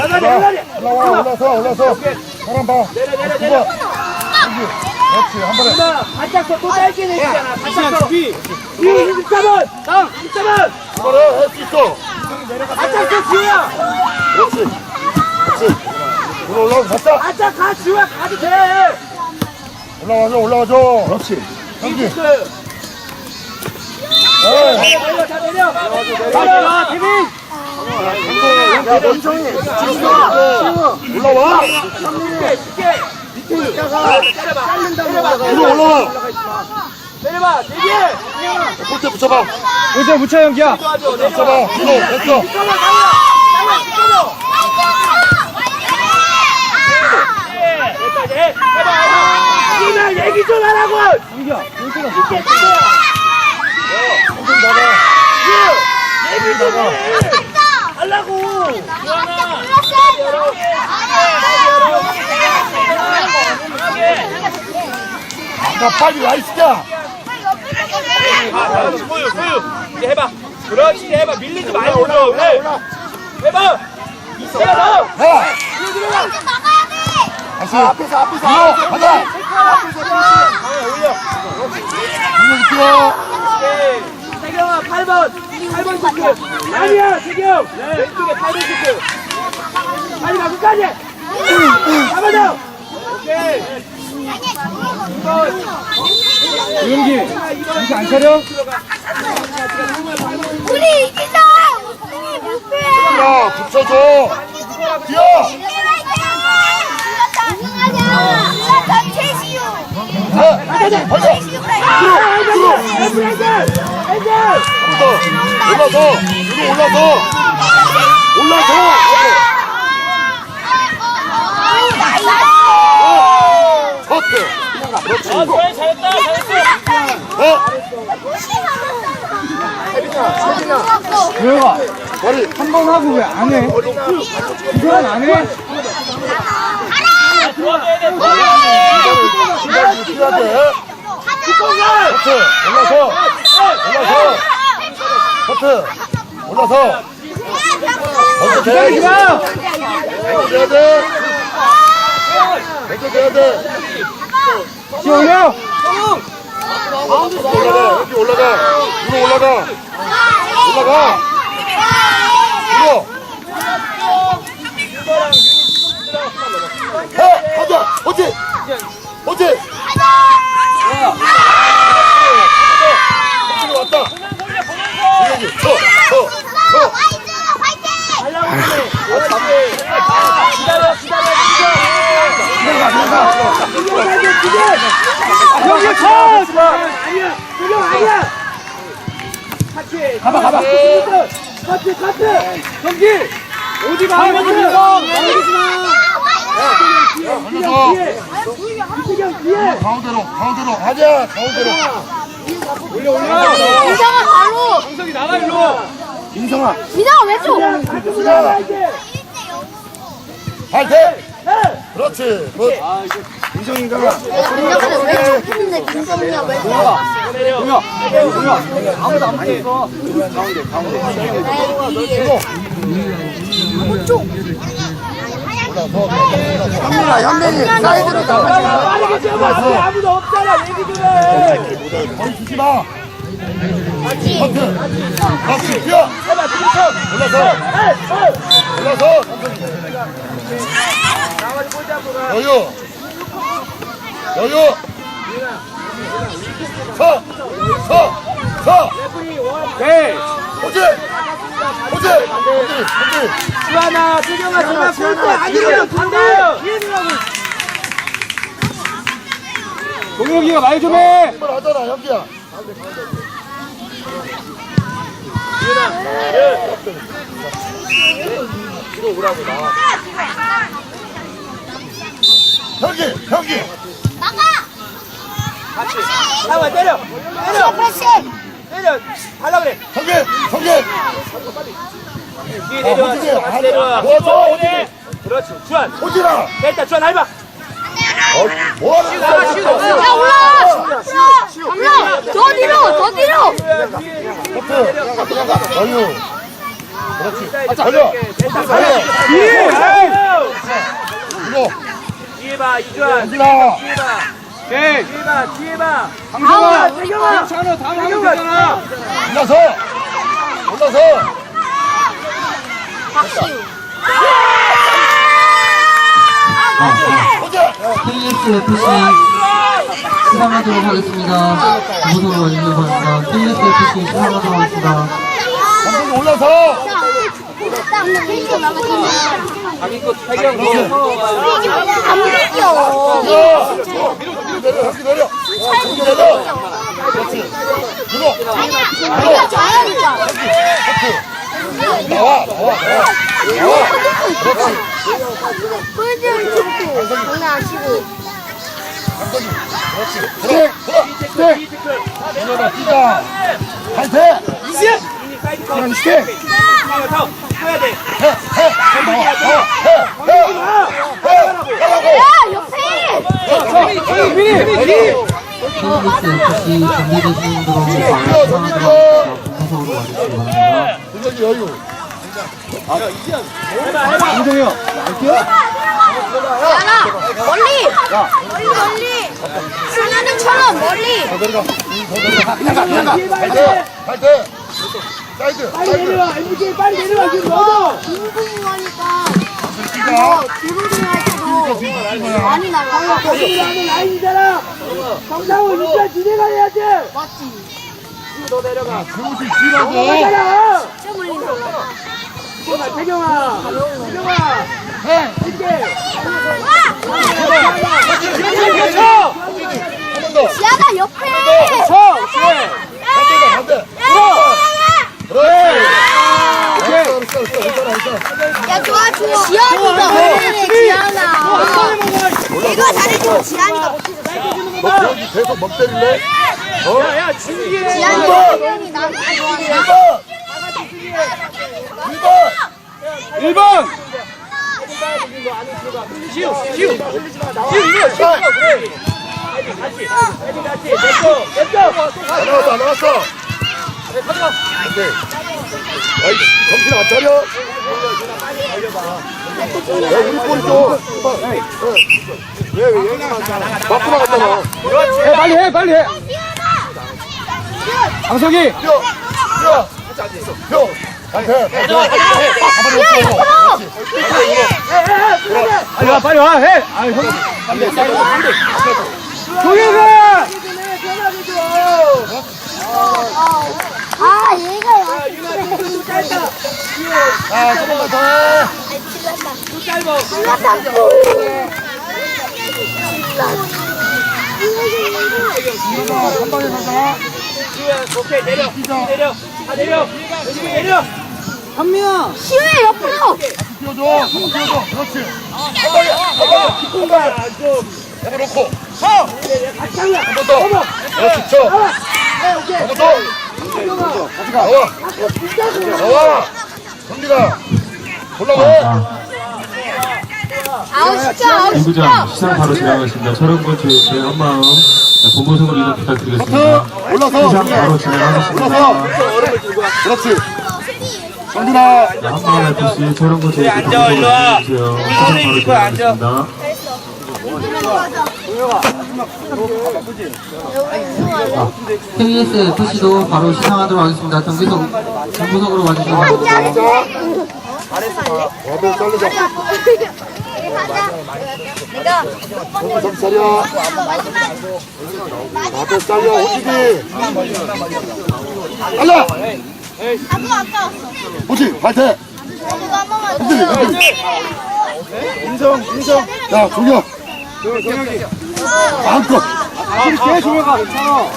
올라와 올라서 올라서 사람 봐 내려, 내려, 두 내려. 그렇지 한 번에 누나, 바짝서 또 짧게 내리잖아. 바짝서. 위. 위, 23번. 다음, 23번. 한 번에 할수 있어 바짝서 지우야. 그렇지 그렇지 오늘 올라가서 갔다 바짝 가, 지우야. 가도 돼. 올라와줘 올라와줘 그렇지 형기 그, 에이 내려, 다 내려. 내려, 태민. 야 원성이 올라와 쉽게, 쉽게. 밑에 있다가. 때려봐. 위로 올라와 내려봐. 대기해. 볼때 붙여봐 연기야. 도와줘. 내려봐. 붙여봐 됐어 잠깐만. 여기까지 해. 해봐. 이나 얘기 좀 하라고. 연기야. 연기야. 쉽게 뛰어. 형님 나가 얘기 좀 해. 하려고. 나 빨리 와 있자 아, 소유, 소유. 이제 해봐. 그렇지, 해봐. 밀리지 말고 좀 해. 해봐. 해봐, 너. 해 다시 앞에서 앞에서 가자 강에 올려. 공격 뛰어 오케이. 세경아, 8번. 8번 체크. 아니야, 세경. 왼쪽에 8번 체크. 빨리 가, 끝까지. 한번 더. 오케이. 2번. 연기. 연기 안 차려? 우리 이기자! 우승이 목표야! 야 붙여줘 뛰어 우승하자! 최시우! 가자 최시우가 뒤로 핸들, 핸들. 핸들. 올라서 위로 올라서 올라서 커트 그렇지 아. 잘했다, 잘했어. 해 조영아. 머리 한 번 하고 왜 안 해? 그건 안 해? 도와줘야 돼, 도와줘야 시간이 뛰어야 돼 올라서 올라서 커트. 올라서. 커트 돼 기다리지 마! 돼야 돼 커트 돼야 돼 지원해요. 올라가. 여기 올라가. 위로 올라가. 올라가. 위로. 해 가자. 어디 어디 어디 왔다 여기 서서서 하려고 그래. 그렇지. 기다려, 기다려, 기다려. 연기 쳐! 아니야, 세경 아니야. 같이. 가봐, 가봐. 카트, 카트. 마! 가만히 마! 넘기지 마. 올라서 뒤에. 이수경 뒤에. 가운데로 가운데로 하자 가운데로 올려 올려! 민성아 바로! 정석이 나가 일로! 인성아 민성아 왼쪽! 이제. 할때 해. 그렇지 굿 인성인가 민성이는 왼쪽 했는데 민성이가 왼쪽 동혁! 동혁! 아무도 안붙 현민아 현민이 사이드로 나가지 빠르게. 앞에 아무도 없잖아. 얘기 좀 해. 거리 주지 마 커트 커트 뛰어. 올라서. 올라서 여유 여유 서서서 네! 오지 오지 오지 수아나, 수경아, 수아, 볼때 아니면 반대. 뒤에 들어가고. 동혁이가 말 좀 해! 한번 하잖아 현기야 현기 현기 잠깐만, 때려. 때려. 때려. 달라 그래. 성균 성균. 뒤에 내려와. 어, 뒤에 같이 아, 내려와. 뭐 모아서 오네 그렇지. 주한 호진아. 됐다 주한 할바 어, 뭐하는 거야? 야 올라 강남 더 뒤로 더 뒤로. 커트 걸려 그렇지. 걸려. 걸려. 뒤에. 이거. 뒤에 봐 이주한 뒤에 봐. 뒤에 봐, 뒤에 봐. 강성아, 괜찮아. 다음에 하면 되잖아. 올라서 올라서 FC 시상하도록 하겠습니다. 무소로 와주시기 바랍니다. KS FC 시상하도록 하겠습니다. 감독님 올라서 자기 거. 안 비겨. 내려 함께 내려 그렇지 밀어 자기가 잘하니까. 나와 나와 나와 나와 그렇지 꿀들 좋고. 장난 안 치고. 그렇지 그래 네 민현아 뛰자 파이팅 이시야. 사이드 거. 그냥 시켜 이거 더. 해야 돼. 해해 나와 나와 해해 하라고 분들로 시상하도록 하겠습니다. 무소로 와주시기 바랍니다. 굉장히 여유 강성이 형. 야나 멀리. 멀리 멀리. 순환이처럼 멀리. 내려가 그냥 가 그냥 가 파이팅 파이팅 사이드 빨리 내려와. 지금 넣어. 빙빙하니까. 뛰자 드로딩 할 때도 많이 날라. 하는 라인이잖아. 정상훈 일단 진행해야지. 맞지? 그것이 뛰라고 가자. 진짜 멀리 날라. 태경아. 태경아. 해 이렇게. 쳐. 한번더 지아가 옆에. 쳐. 예. 반대다 반대 그렇지 알았어 알았어 알았어 괜찮아 괜찮아 야 좋아 좋아. 지안이가 못해 지안아. 이거 잘해줘 지안이가 못해줬어. 너 그런지 계속 먹 때릴래? 어? 야, 준비해. 지안이가 분명히 나 좋아해. 1번 1번 1번. 지우, 지우. 지우 이거 지우. 그래. 같이, 같이, 같이. 됐어, 됐어. 안 나왔어 안 나왔어 안돼 야이 정신 안 차려 야 우리 볼이 좀왜왜 얘가 맞고 나갔잖아 해 빨리 해 빨리 해. 강석이. 뛰어 뛰어 뛰어 반대 반대 한번 야더 옆으로. 빨리 와 빨리 와 해. 아 형. 동현아. 아 얘가 야. 자 조금만 더해 한 방에 가자 지우야, 오케이, 내려. 내려. 다 내려. 준비 내려. 현민아. 시우야 옆으로. 뛰어줘. 한번 뛰어줘. 그렇지. 한 방에 한 방에 뒷공간 잡아놓고. 한번 더. 그렇지 쳐 한번 더 나와 나와 경기가 올라와 시켜 시켜. 이부장 시상 바로 진행하겠습니다. 촬영부 주의 한마음 본모습으로 이동 부탁드리겠습니다. 올라서 시상 바로 진행하겠습니다. 올라서 그렇지 경기나 한마음 FC 주의 앉아, 일로 와. 시상 바로. 진행하겠습니다. KS FC도 바로 시상하도록 하겠습니다. 경기석 정부석으로 와주시기 바랍니다. 와도 잘리자 내가 정차려 와도 잘려 한 번만 흔들리 더. 흔들리 인성 인성 야 종혁 마음껏. 제일 조용가 괜찮아.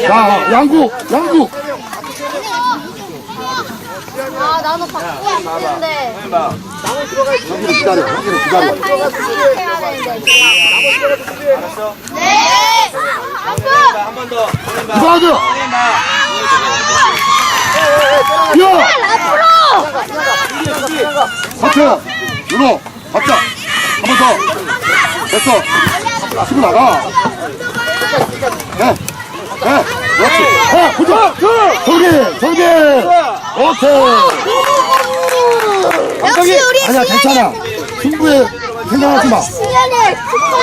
자 양국 양국. 아 나도 바꾸고 싶은데. 형기를 기다려. 형기를 기다려. 생각해야 되는데. 네. 한번. 한번 더. 이사하드 야 앞으로. 버텨 윤호 받자. 한번 더 됐어 치고 나가 해 해, 그렇지 해 보자 정기 정기 오케이 역시 우리 아니야. 괜찮아 승부의 생각하지 마.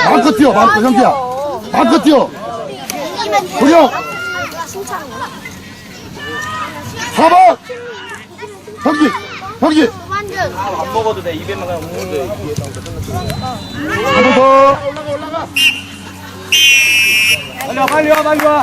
마음껏 뛰어, 마음껏, 현기야. 마음껏 뛰어. 도령! 칭찬이구나. 4번! 현기! 현기! 안 먹어도 돼. 입에만 그냥 먹는데. 한번 더. 빨리 와, 빨리 와, 빨리 와.